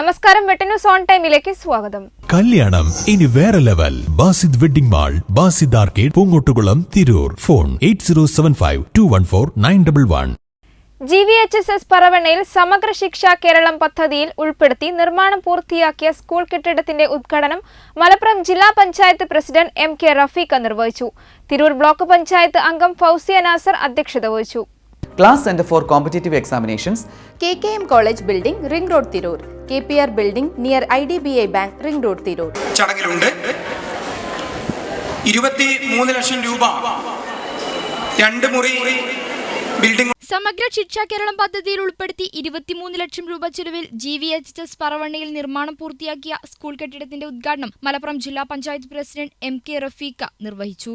നമസ്കാരം വെട്ടന്യൂസ് ഓൺ ടൈമിലേക്ക് സ്വാഗതം. കല്യാണം ഇനി വേറെ level. Basid wedding mall Basid arcade Poongottukulam Tirur. Phone eight zero seven five two one four nine double one. G V H S S പറവണ്ണയിൽ Samagra Shiksha Keralam പദ്ധതിയിൽ ഉൾപ്പെടുത്തി നിർമ്മാണം പൂർത്തിയാക്കിയ സ്കൂൾ കെട്ടിടത്തിന്റെ ഉദ്ഘാടനം മലപ്പുറം ജില്ലാ panchayat president M K Rafeeq നിർവഹിച്ചു. തിരൂർ ബ്ലോക്ക് പഞ്ചായത്ത് അംഗം ഫൗസിയ നാസർ അധ്യക്ഷത വഹിച്ചു. Class centre for competitive examinations K K M college building ring road Tirur K P R building near I D B I bank ring road Tirur ചടങ്ങിലുണ്ട് ഇരുപത്തി മൂന്ന് ലക്ഷം രൂപ. രണ്ട് മുറി building സമഗ്ര ശിക്ഷാ കേരളം പദ്ധതിയിൽ ഉൾപ്പെടുത്തി ഇരുപത്തിമൂന്ന് ലക്ഷം രൂപ ചെലവിൽ ജി വി എച്ച് എസ് പറവണ്ണയിൽ നിർമ്മാണം പൂർത്തിയാക്കിയ സ്കൂൾ കെട്ടിടത്തിന്റെ ഉദ്ഘാടനം മലപ്പുറം ജില്ലാ panchayat president M K Rafeeq നിർവഹിച്ചു.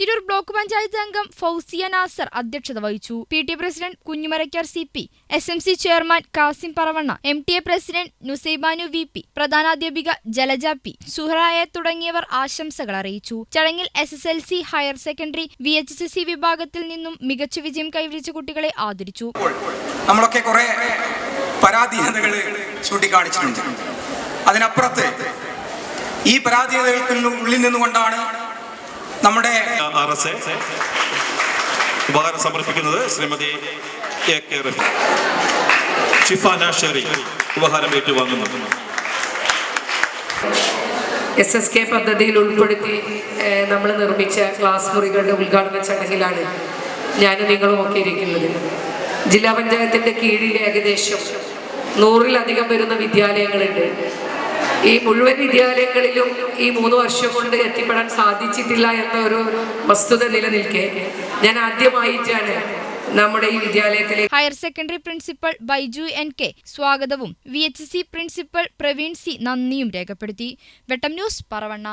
തിരൂർ ബ്ലോക്ക് പഞ്ചായത്ത് അംഗം ഫൗസിയ നാസർ അധ്യക്ഷത വഹിച്ചു. P T president Kunjumarakkar C P S M C chairman Kasim Paravanna M T A president Nusaibanu V P പ്രധാനാധ്യാപിക Jalaja P Suhara തുടങ്ങിയവർ ആശംസകൾ അറിയിച്ചു. ചടങ്ങിൽ S S L C higher secondary V H S C വിഭാഗത്തിൽ നിന്നും മികച്ച വിജയം കൈവരിച്ച കുട്ടികളെ ആദരിച്ചു. നമ്മളൊക്കെ കുറെ പരാധീനതകൾ ചൂണ്ടിക്കാണിച്ചിട്ടുണ്ട്. അതിനപ്പുറത്ത് ഈ പരാധീനതകൾക്കുള്ളിൽ നിന്നുകൊണ്ടാണ് നമ്മുടെ ആർ എസ് എ ഉപഹാരം സമർപ്പിക്കുന്നത് ശ്രീമതി എ കെ റഫി ഷിഫാന ഷെറി ഉപഹാരം ഏറ്റുവാങ്ങുന്നു. എസ് എസ് കെ പദ്ധതിയിൽ ഉൾപ്പെടുത്തി നമ്മൾ നിർമ്മിച്ച ക്ലാസ് മുറികളുടെ ഉദ്ഘാടന ചടങ്ങിലാണ് ഞാനും നിങ്ങളും ഒക്കെ ഇരിക്കുന്നത്. ജില്ലാ പഞ്ചായത്തിന്റെ കീഴിൽ ഏകദേശം നൂറിലധികം വരുന്ന വിദ്യാലയങ്ങളുണ്ട്. ഈ മുഴുവൻ വിദ്യാലയങ്ങളിലും ഈ മൂന്ന് വർഷം കൊണ്ട് എത്തിപ്പെടാൻ സാധിച്ചിട്ടില്ല എന്ന ഒരു വസ്തുത നിലനിൽക്കെ. ഞാൻ ആദ്യമായിട്ടാണ് നമ്മുടെ ഈ വിദ്യാലയത്തിലെ higher secondary principal Baiju N K സ്വാഗതവും. V H C principal Praveen C നന്ദിയും രേഖപ്പെടുത്തി. വെട്ടം ന്യൂസ് പറവണ്ണ.